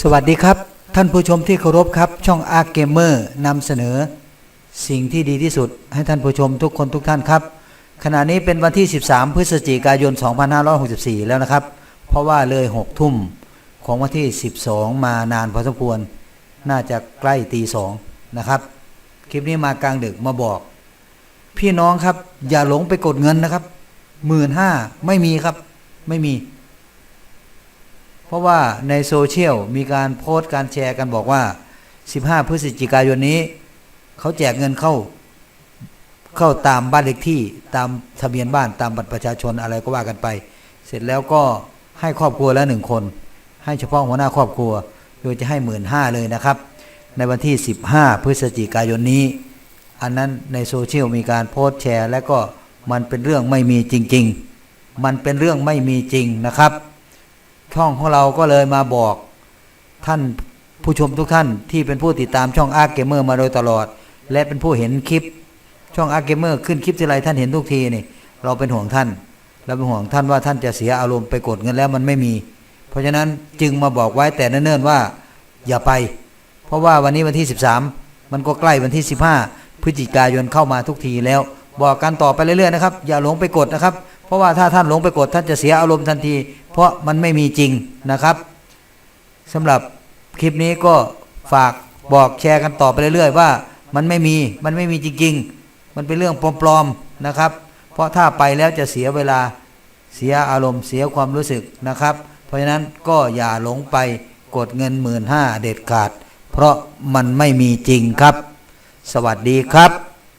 สวัสดีครับ ท่านผู้ชมที่เคารพครับ ช่องอาร์เกมเมอร์นำเสนอ สิ่งที่ดีที่สุดให้ท่านผู้ชมทุกคนทุกท่านครับ ขณะนี้เป็นวันที่ 13 พฤศจิกายน 2564 แล้วนะครับ เพราะว่าเลย 6 ทุ่มของวันที่ 12 มานานพอสมควร น่าจะใกล้ตีสองนะครับ คลิปนี้มากลางดึกมาบอก พี่น้องครับ อย่าหลงไปกดเงินนะครับหมื่นห้าไม่มีครับ ไม่มี เพราะว่าในโซเชียลมีการโพสต์การแชร์กันบอกว่า 15 พฤศจิกายนนี้ เขาแจกเงินเข้าเข้าตามบ้านเลขที่ตามทะเบียนบ้านตามบัตรประชาชนอะไรก็ว่ากันไป เสร็จแล้วก็ให้ครอบครัวละหนึ่งคน ให้เฉพาะหัวหน้าครอบครัว โดยจะให้หมื่นห้าเลยนะครับ ในวันที่ 15 พฤศจิกายนนี้ อันนั้นในโซเชียลมีการโพสต์แชร์ และก็มันเป็นเรื่องไม่มีจริง ๆ มันเป็นเรื่องไม่มีจริงนะครับ ช่องของเราก็เลยมาบอกท่านผู้ชมทุกท่านที่เป็นผู้ติดตามช่องอาร์เกมเมอร์มาโดยตลอด และเป็นผู้เห็นคลิป ช่องอาร์เกมเมอร์ขึ้นคลิปทีไรท่านเห็นทุกทีนี่เราเป็นห่วงท่าน เราเป็นห่วงท่านว่าท่านจะเสียอารมณ์ไปกดเงินแล้วมันไม่มี เพราะฉะนั้นจึงมาบอกไว้แต่เนิ่นๆว่าอย่าไป เพราะว่าวันนี้วันที่ 13 มันก็ใกล้วันที่ 15 พฤศจิกายนเข้ามาทุกทีแล้ว บอกกันต่อไปเรื่อยๆนะครับอย่าหลงไปกดนะครับ เพราะว่าถ้าท่านหลงไปกดท่านจะเสียอารมณ์ทันที เพราะมันไม่มีจริงนะครับสำหรับคลิปนี้ก็ฝากบอกแชร์กันต่อไปเรื่อยๆว่า มันไม่มีมันไม่มีจริงๆ มันเป็นเรื่องปลอมๆนะครับ เพราะถ้าไปแล้วจะเสียเวลาเสียอารมณ์เสียความรู้สึกนะครับ เพราะฉะนั้นก็อย่าหลงไปกดเงินหมื่นห้าเด็ดขาด เพราะมันไม่มีจริงครับ สวัสดีครับ